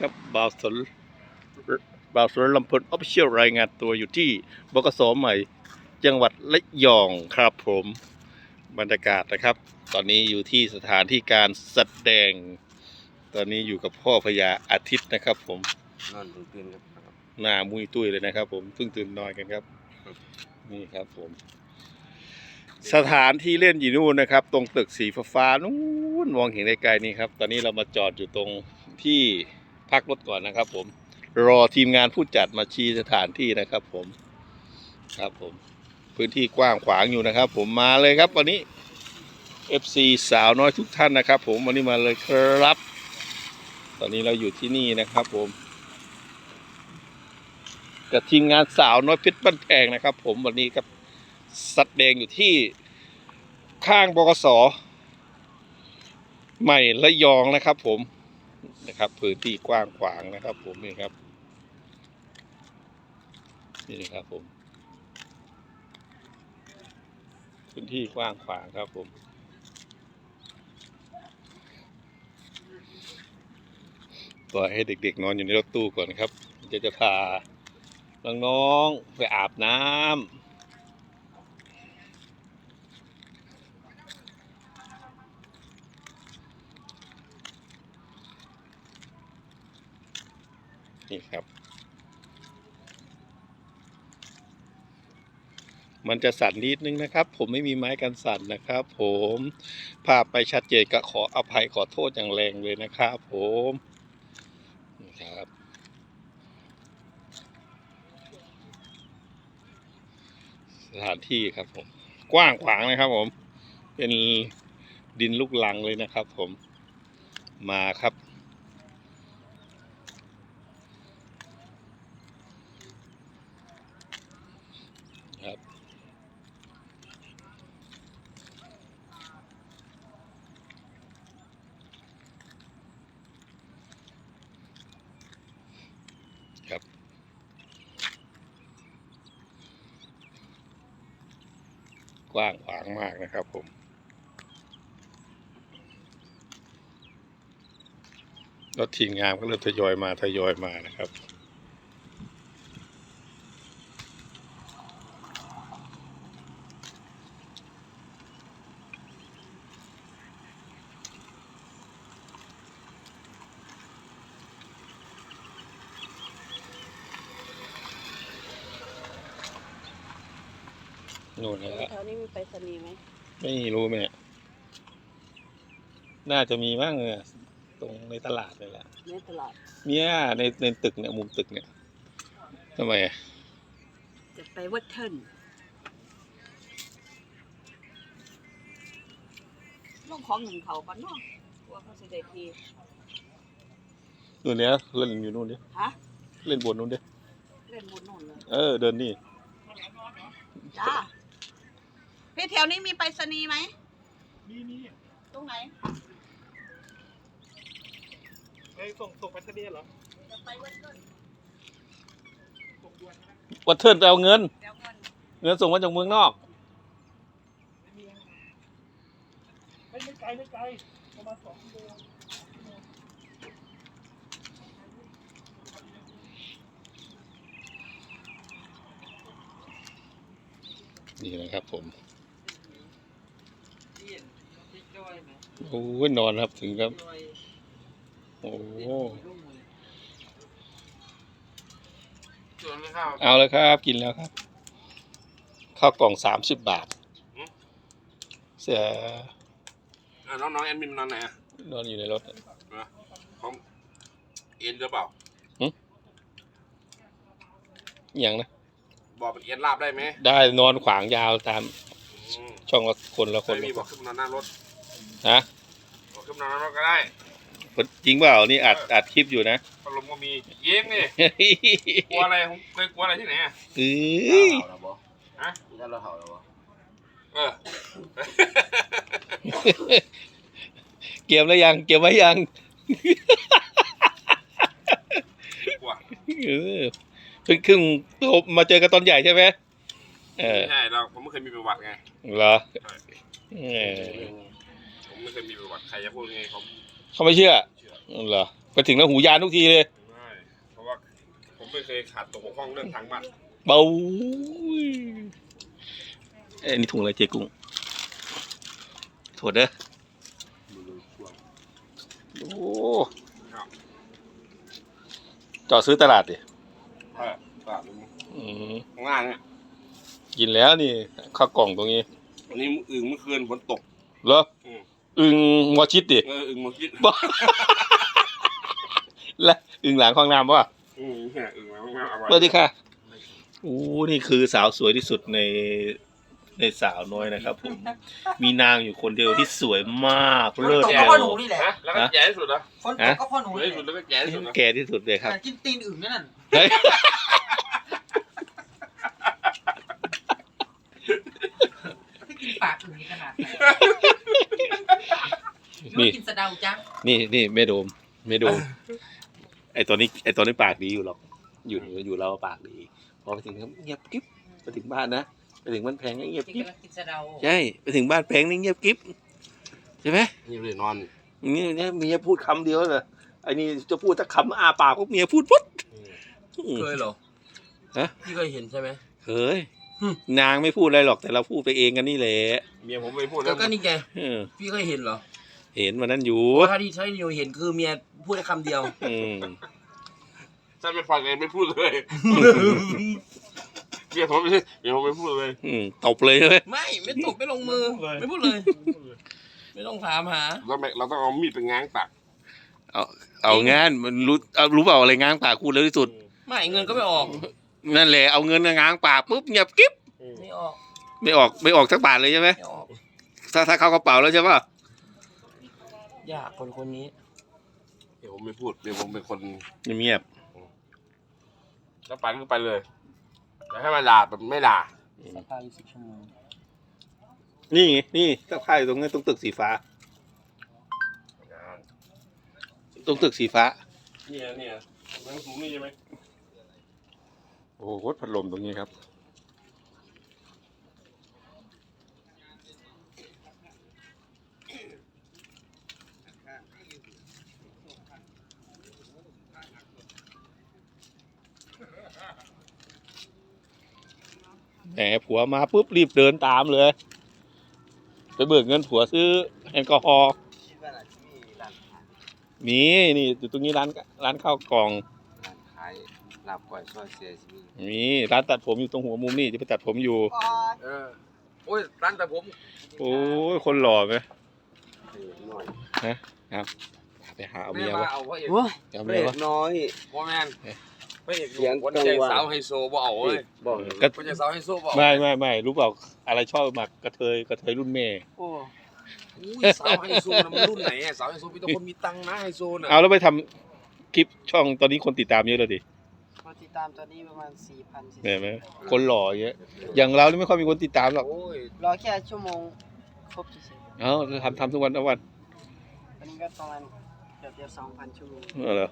ครับบ่าวสนบ่าวสนลำพลออฟฟิเชียลรายงานตัวอยู่ที่บกสใหม่ จังหวัดระยองครับผมบรรยากาศนะครับ ตอนนี้อยู่ที่สถานที่การแสดง ตอนนี้อยู่กับพ่อพญาอาทิตย์นะครับ ผมนอนตื่นตื่นครับหน้ามุยตุ้ยเลยนะครับ ผมเพิ่งตื่นนอนกันครับ นี่ครับผมสถานที่เล่นอยู่นู่นนะครับ ตรงตึกสีฟ้าๆนู้นมองเห็นไกลๆนี่ครับ ตอนนี้เรามาจอดอยู่ตรงที่ พักรถก่อนนะครับ ผมรอทีมงานผู้จัดมาชี้สถานที่นะครับ ผมครับผม พื้นที่กว้างขวางอยู่นะครับ ผมมาเลยครับ วันนี้ FC สาวน้อยทุกท่านนะครับ ผมวันนี้มาเลยครับ ตอนนี้เราอยู่ที่นี่นะครับ ผมกับทีมงานสาวน้อยเพชรบ้านแพงนะครับ ผมวันนี้ครับสัดแดงอยู่ที่ข้างบกสใหม่ระยองนะครับ ผม นะครับพื้นที่กว้างขวางนะครับ ผมนี่ครับ นี่นะครับผม พื้นที่กว้างขวางครับผมปล่อยให้เด็กๆ นอนอยู่ในรถตู้ก่อนครับจะจะพาน้องๆไปอาบน้ำ นี่ครับ มันจะสั่นนิดนึงนะครับ ผมไม่มีไม้กันสั่นนะครับ ผมภาพไปชัดเจนก็ขออภัยขอโทษอย่างแรงเลยนะครับ ผมนี่ครับสถานที่ครับผม กว้างขวางนะครับ ผม เป็นดินลูกลังเลยนะครับ ผมมาครับครับ ครับ กว้างขวางมากนะครับผม รถทีมงานก็เริ่มทยอยมาทยอยมานะครับ นู่นนะฮะแถวนี้มีไปรษณีย์ไหมไม่รู้แม่น่าจะมีบ้างเออตรงในตลาดเลยแหละในตลาดเนี่ยในในตึกเนี่ยมุมตึกเนี่ยทำไมอะจะไปวัดเทิร์นลงของหนึ่งเขาก่อนเนาะกลัวเขาสิได้ทีนู่นเนี้ยเล่นอยู่นู่นดิฮะเล่นบนนู่นดิเล่นบนนู่นเลยเออเดินนี่จ้า พี่แถวนี้มีไปรษณีย์ไหม มีมีตรงไหนไอ้ส่งส่งไปทะเบียนเหรอจะไปวัดเทิร์นส่งด่วนใช่ไหมวัดเทิร์นไปเอาเงิน เดี๋ยวเงินเงินส่งมาจากเมืองนอก ไม่มีไม่ไม่ไกลไม่ไกลประมาณสองกิโลนี่นะครับผมพี่จอยไหม โอ้ยนอนครับถึงครับจอยโอ้โหชวนไม่เข้าเอาเลยครับ กินแล้วครับ ข้าวกล่องสามสิบบาท เสียน้องน้องๆแอดมินนอนไหนอะนอนอยู่ในรถเขาเอ็นหรือเปล่าอย่างนะบอกเป็นเอ็นลาบได้ไหม ได้นอนขวางยาวตามอืมช่องละคนละคนไม่มีบอกขึ้นมานอนหน้ารถ นะบอกขึ้นมานอนหน้ารถก็ได้จริงเปล่านี่อัดอัดคลิปอยู่นะพัดลมก็มีเย้งนี่กลัวอะไรผมเคยกลัวอะไรที่ไหนอะเอ้ยฮะถ้าเราเห่าแล้ววะเออเกียมแล้วยังเกียมไว้ยังกลัวเออเพิ่งครึ่งมาเจอกันตอนใหญ่ใช่ไหมเออไม่ใช่เราผมไม่เคยมีประวัติไงเหรอเออผม ไม่เคยมีประวัติใครจะพูดไงเขาเขาไม่เชื่อเชื่อเหรอไปถึงแล้วหูยานทุกทีเลย ไม่เพราะว่าผมไม่เคยขาดตกบกพร่องเรื่องทางบ้านเบาเอ้ยนี่ถุงอะไรเจ๊กุ้งโถดเด้อ โอ้จอดซื้อตลาดดิใช่ตลาดนี้อืมข้างล่างเนี่ยกินแล้วนี่ ข้าวกล่องตรงนี้ วันนี้อึ่งเมื่อคืนฝนตก เหรออืม อึงมอชิดดิเอออึ่งมาคิดบ้าและอึงหลังคลองน้ำป่ะอืมเนี่ยอึ่งมาไม่เอาไว้สวัสดีค่ะโอ้นี่คือสาวสวยที่สุดในในสาวน้อยนะครับ ผม มีนางอยู่คนเดียวที่สวยมากเลิศตกแอก็วพ่อหนูนี่แหละฮะแล้วก็แย่ที่สุดนะฝนตกก็พ่อหนูแย่นี่ที่สุดแล้วก็แย่ที่สุดนะแก่ที่สุดเลยครับกินตีนอึ่งนั่นน่ะเฮ้ยที่กินปากอึ่งนี่ขนาดไหน นี่ กินสะเดาจังนี่นี่แม่โดมแม่โดมไอตัวนี้ไอตัวนี้ปากดีอยู่หรอก อยู่อยู่เราปากดี พอไปถึงเงียบกิ๊บไปถึงบ้านนะไปถึงบ้านแพงก็เงียบที่กิ๊บกำลังกินสะเดาใช่ไปถึงบ้านแพงนี่เงียบกิ๊บใช่ไหมนี่เลยนอนนี่เนี่ยเมียพูดคำเดียวเลยไอ้นี่จะพูดถ้าคำอาปากพวกเมียพูดปุ๊บเคยเหรอฮะพี่เคยเห็นใช่ไหมเฮ้ยนางไม่พูดอะไรหรอกแต่เราพูดไปเองกันนี่แหละเมียผมไม่พูดก็แล้วก็นี่ไงเออพี่เคยเห็นเหรอ เห็นวันนั้นอยู่เพราะถ้าที่ใช้นิวเห็นคือเมียพูดได้คำเดียว อืมฉันไม่ฟังเลยไม่พูดเลยเมียผมไม่เมียผมไม่พูดเลยอืมตบเลยใช่ไหมไม่ไม่ตกไม่ลงมือ ไม่พูดเลย ไม่ต้องถามหาเราไม่เราต้องเอามีดไปง้างปากเอางานมันรู้เอารู้เปล่าอะไรง้างปากพูดเร็วที่สุด ไม่เงินก็ไม่ออก นั่นแหละเอาเงินง้างปากปุ๊บเงียบกิ๊บไม่ออกไม่ออกไม่ออกสักบาทเลยใช่ไหมไม่ออกถ้าถ้าเข้ากระเป๋าแล้วใช่ป่ะ ยากคนคนนี้เมียผมไม่พูดเมียผมเป็นคนเงียบแล้วไปก็ไปเลยแล้วให้มันด่าแบบไม่ด่าสภาอยู่สิบชั่วโมงนี่ไงนี่ถ้าพายอยู่ตรงนี้ตรงตึกสีฟ้า ตรงตึกสีฟ้า เนี่ยเนี่ยมันสูงนี่ใช่ไหมโอ้โหพัดลมตรงนี้ครับ ผัวมาปุ๊บรีบเดินตามเลยไปเบิกเงินผัวซื้อแอลกอฮอล์มีนี่อยู่ตรงนี้ร้านร้านข้าวกล่อง ร้านขายลาบก้อยซอยเสียชีวิตมีร้านตัดผมอยู่ตรงหัวมุมนี่จะไปตัดผมอยู่ เออโอ้ยร้านแต่ผมโอ้ยคนหล่อไหมเล็กน้อยไปหาเอาแม่เมียมาวะเอาพระเอกโอ้ยเอาเล็เมียวะกน้อยบอแมน พระเอกเสียงวันกังใจวลสาวไฮโซบ่เอาเว้ยบอกก็วันใจสาวไฮโซบ่เอาไม่ไม่ไม่รู้เปล่าอะไรชอบมากกระเทยกระเทยรุ่นแม่โอ้อุ้ยสาวไฮโซนะมันรุ่นไหนอะสาวไฮโซมีแต่คนมีตังค์นะไฮโซน่ะเอาแล้วไปทำคลิปช่องตอนนี้คนติดตามเยอะเลยดิคนติดตามตอนนี้ประมาณ4,000เห็นไหมคนหล่อเยอะอย่างเรานี่ไม่ค่อยมีคนติดตามหรอกโอ้ยรอแค่ชั่วโมงครบเฉยเอาทำทำทุกวันทุกวันๆอันนี้ก็ประมาณเกือบจะ2,000ชั่วโมงเออเหรอ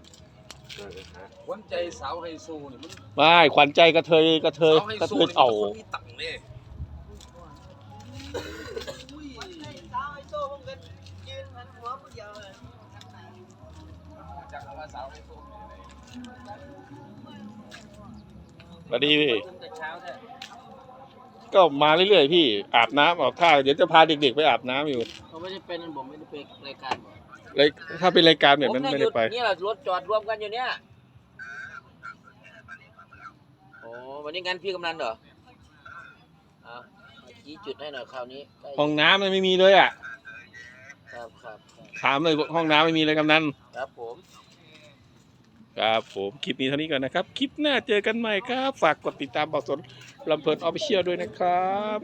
ขวันใจสาวไฮโซเนี่ยมันไม่ขวัญใจกระเทยกระเทยสาวไฮกระโซเทยเนี่มันเต่าคนมีตังค์เนี่ยสาวไอโซ่ผมก็ยืนหันหัวผู้เดียวเลยจากคำว่าสาวไฮโซสวัสดีพี่ตื่นแต่เช้าแท้ก็มาเรื่อยๆพี่อาบน้ำอาบท่าเดี๋ยวจะพาเด็กๆไปอาบน้ำอยู่ผมไม่ได้เป็นผมไม่ได้เป็นรายการบอ กเลยถ้าเป็นรายการแบบนั้นผมไม่เนี่ยได้ไป นี่แหละรถจอดรวมกันอยู่เนี่ยโอ้วันนี้งานพี่กำนันเหรออะชี้จุดให้หน่อยคราวนี้ใกล้ห้องน้ำมันไม่มีเลยอะ ครับครับครับถามเลยห้องน้ำไม่มีเลยกำนัน ครับผม ครับผมคลิปนี้เท่านี้ก่อนนะครับ คลิปหน้าเจอกันใหม่ครับ ฝากกดติดตามบอกสนลำเพลินออฟฟิเชียลด้วยนะครับ